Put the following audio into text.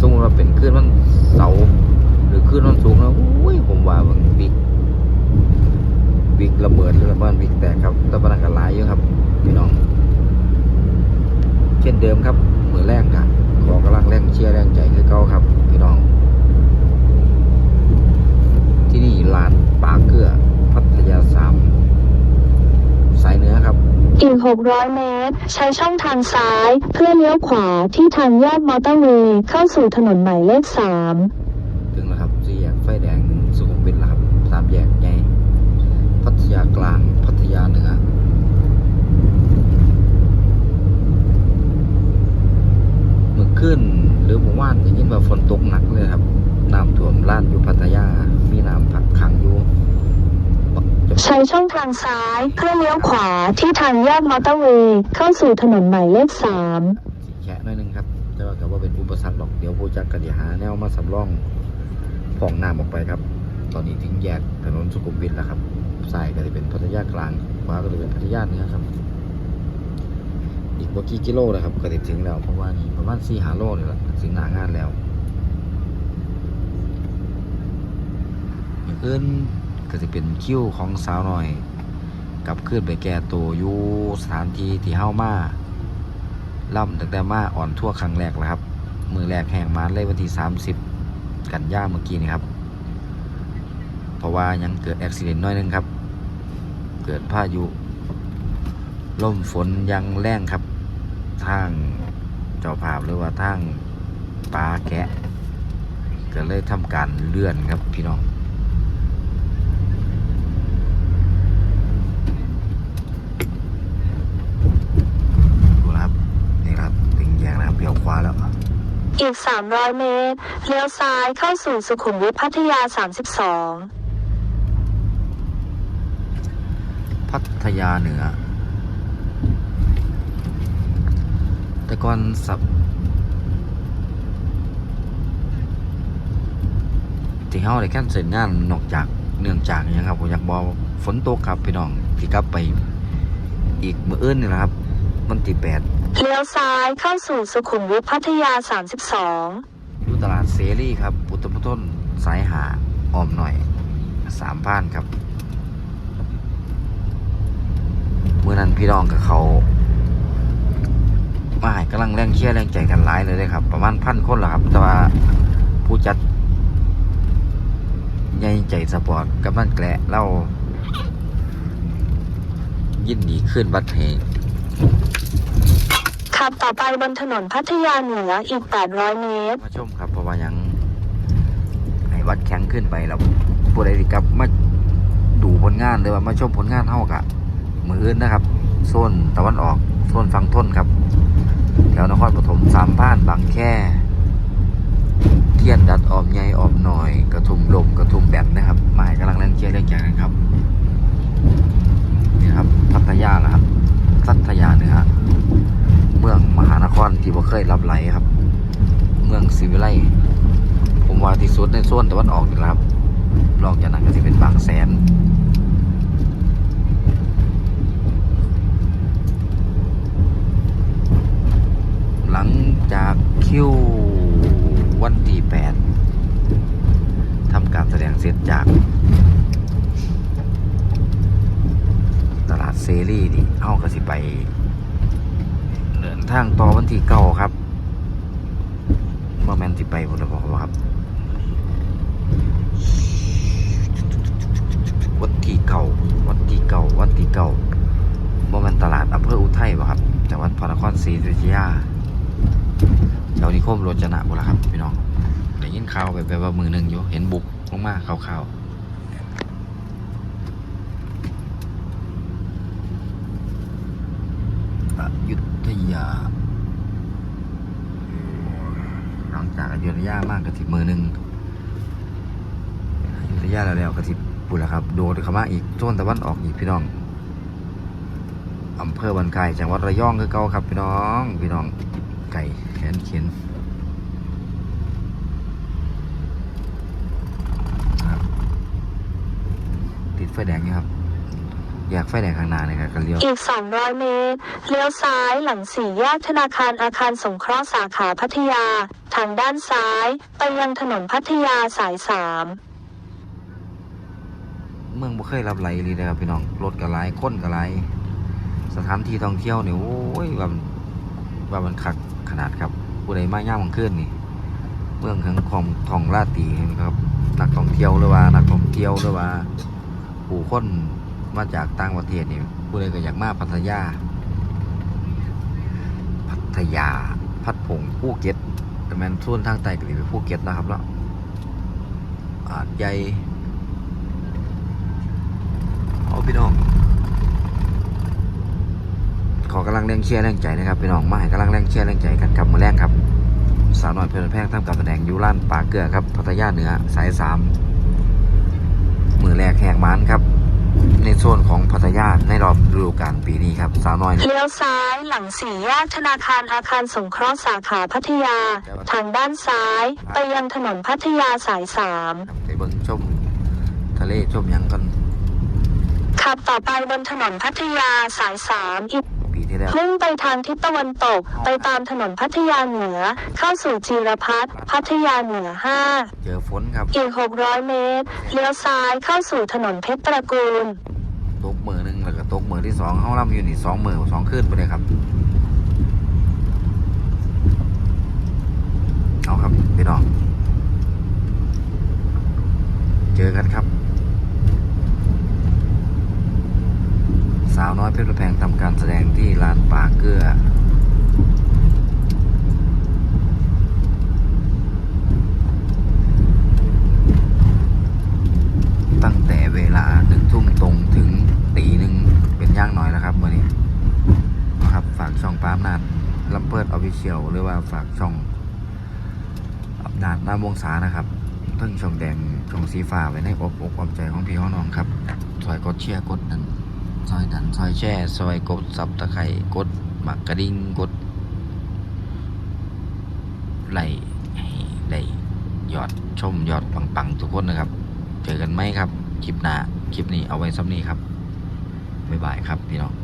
สมมติว่าเป็นขึ้นมันเสาหรือขึ้นมันสูงแล้วอุ้ยผมว่ามันบิ๊กบิ๊กระเบิดหรือระเบิดบิ๊กแตกครับแต่พนักงานลายเยอะครับพี่น้อง เช่นเดิมครับเหมือนแรกครับขอกำลังแรงเชียร์แรงใจคือเก่าครับพี่น้อง 600 เมตร ใช้ช่องทางซ้าย เพื่อเลี้ยวขวาที่ทางแยกมอเตอร์เวย์เข้าสู่ถนนหมายเลข 3 ถึงแล้วครับสี่แยกไฟแดงสุขุมวิทแล้วครับสามแยกใหญ่พัทยากลาง พัทยาเหนือเมื่อคืนหรือเมื่อวานได้ยินว่าฝนตกหนักเลยครับน้ำท่วมล้านอยู่พัทยา มีน้ำผักขังอยู่บักจะ ใช้ช่องทางซ้ายเพื่อเลี้ยวขวาที่ทางแยกมอเตอร์เวย์เข้าสู่ถนนหมายเลข3สีแฉะน่อยนึงครับ แต่ว่าก็ว่าเป็นอุปสรรคหรอก เดี๋ยวผู้จักกระดิหาแนวมาสำรองผ่องน้ำออกไปครับ ตอนนี้ถึงแยกถนนสุขุมวิทแล้วครับซ้ายก็จะเป็นพัทยากลาง ขวาก็จะเป็นพัทยาเหนือครับ อีกว่ากี่กิโลนะครับ ก็จะถึงแล้วเพราะว่านี่ประมาณสี่หาโลนี่แหละถึงหน้างานแล้วอย่างอื่น ก็จะเป็นคิ้วของสาวหน่อยกับขึ้นไปแก่ตัวอยู่สถานที่ที่เฮ้ามาล่ำตั้งแต่มาอ่อนทั่วครั้งแรกแล้วครับ มือแรกแห่งมาเลยวันที่ 30 กันย่าเมื่อกี้นี่ครับ เพราะว่ายังเกิดอุบิเหตุน้อยหนึงครับ เกิดพายุลมฝนยังแรงครับ ทางเจ้าภาพหรือว่าทางป่าแกะ ก็เลยทำการเลื่อนครับพี่น้อง ดูนะครับ นี่ครับ ถึงแยกนะครับเลี้ยวขวาแล้ว อีก 300 เมตร เลี้ยวซ้ายเข้าสู่สุขุมวิทพัทยา 32 พัทยาเหนือ แต่ก่อนสับที่เฮาได้แค่เสร็จงานนอกจากเนื่องจากหยังครับผมอยากบอกฝนตกครับพี่น้องที่กลับไปอีกมื้ออื่นนี่แหละครับวันที่แปด เลี้ยวซ้ายเข้าสู่สุขุมวิทพัทยา 32 อยู่ตลาดเสรีครับพุทธพุทธนสายหาออมหน่อยสามพันครับเมื่อนั้นพี่น้องกับเขามาให้กำลังแรงเชียร์แรงใจกันหลายเลยเลยครับ ประมาณพันคนแหละครับ แต่ว่าผู้จัดใหญ่ใจสปอร์ตกำลังแกละเล่ายินดีขึ้นบัตรเหตุ ขับต่อไปบนถนนพัทยาเหนืออีก 800 เมตร มาชมครับเพราะว่ายังให้วัดแข็งขึ้นไปแล้วผู้ใดที่กลับมาดูผลงานหรือว่ามาชมผลงานเท่ากับมืออื่นนะครับโซนตะวันออกโซนฝั่งทนครับแถวนครปฐมสามพานบางแค่เทียนดัดออมใหญ่ออมหน่อย กระทุมลมกระทุมแบนนะครับหมายกำลังแรงเชียร์แรงใจกันครับนี่ครับพัทยาแล้วครับพัทยาเหนือเมืองมหานครที่บ่เคยรับไหลครับ เมืองศิวิไลผมว่าที่สุดใน โซนตะวันออกนี่แหละครับรองจากนั้นก็จะเป็นบางแสนหลังจากคิววันที่แปดทำการแสดงเสร็จจาก ตลาดเซรีนี่เอาก็สิไปเดินทางต่อวันที่เก้าครับเมื่อแมนสิไปผมจะบอกว่าครับ วัดที่เก่า วัดที่เก่า วัดที่เก่าโมเมนตลาดอำเภออุทัยป่ะครับ จังหวัดพระนครศรีอยุธยาแถวนิคมโรจนะบ่ละครับพี่น้องได้ยินข่าวแบบแบบว่ามือหนึ่งอยู่ เห็นบุกลงมาข่าวๆอยุธยา หลังจากอยุธยามากกระถิบมือหนึ่งอยุธยาแล้วแล้วกระถิบ ปุระครับ โดดเข้ามาอีกโซนตะวันออกอีกพี่น้องอำเภอบันไก่จังหวัดระยองคือเก่าครับพี่น้อง พี่น้องไก่แขนเขียนติดไฟแดงอยู่ครับ อยากไฟแดงข้างหน้าเนี่ยครับกันเลี้ยว อีก 200 เมตร เลี้ยวซ้ายหลังสี่แยกธนาคารอาคารสงเคราะห์สาขาพัทยา ทางด้านซ้าย ไปยังถนนพัทยาสาย3เมื มืองบุบ่เคยรับไหลเลยนะครับพี่น้องรถก็หลายคนก็หลายสถานที่ท่องเที่ยวเนี่ยโอ้ยว่าว่ามันคักขนาดครับผู้ใดมาย่ามกลางคืนนี่ เมืองของของของลาตีนะครับนักท่องเที่ยวหรือว่านักท่องเที่ยวหรือว่า ผู้คนมาจากต่างประเทศนี่ผู้ใดก็อยากมาพัทยา พัทยา พัดผงภูเก็ตแต่แมนส่วนทางใต้ก็สิเป็นภูเก็ตนะครับแล้วอาดใหญ่ พี่น้อง ขอกำลังแรงเชียร์แรงใจนะครับพี่น้องมาให้กำลังแรงเชียร์แรงใจกันกับมือแรงครับ สาวน้อยเพลินแพงทำการแสดงอยูร้านปลาเกลือครับพัทยาเหนือสายสามมือแรกแหกมันครับ ในโซนของพัทยาในรอบฤดูกาลปีนี้ครับสาวน้อยเลี้ยวซ้ายหลังสี่แยกธนาคารอาคารสงเคราะห์สาขาพัทยา ทางด้านซ้ายไปยังถนนพัทยาสายสามไปเบิ่งชมทะเลชมหยังกัน ขับต่อไปบนถนนพัทยาสายสามอีกปีที่แล้ว มุ่งไปทางทิศตะวันตก ไปตามถนนพัทยาเหนือ เข้าสู่จีรพัฒน์พัทยาเหนือเจอฝนครับ5อีก 600 เมตร เลี้ยวซ้ายเข้าสู่ถนนเพชรตระกูล ตกมือหนึ่งแล้วก็ตกมือที่สองเขาล่ำอยู่นี่สองมือสองขึ้นไปเลยครับ เอาครับพี่น้อง เจอกันครับ สาว น้อยเพชรแพงทำการแสดงที่ลานป่าเกลือตั้งแต่เวลาหนึ่งทุ่มตรงถึงตีหนึ่งเป็นย่างหน่อยแล้วครับวันนี้นะครับฝากช่องป้ามนาดลำเพิดออฟฟิเชียลหรือว่าฝากช่องอับนาดหน้าวงศานะครับทั้งช่องแดงช่องสีฟ้าไว้ในอกอกอ้อมใจของพี่ของน้องครับซอยกดเชียร์กดนั้น ซอยดันซอยแช่ซอยกดสับตะไคร่กดหมักกระดิ่งกดไลค์ให้ได้ยอดชมยอดปังๆทุกคนนะครับ เจอกันไหมครับ คลิปหน้าคลิปนี้เอาไว้ซ้ำนี้ครับบ๊ายบายครับพี่น้อง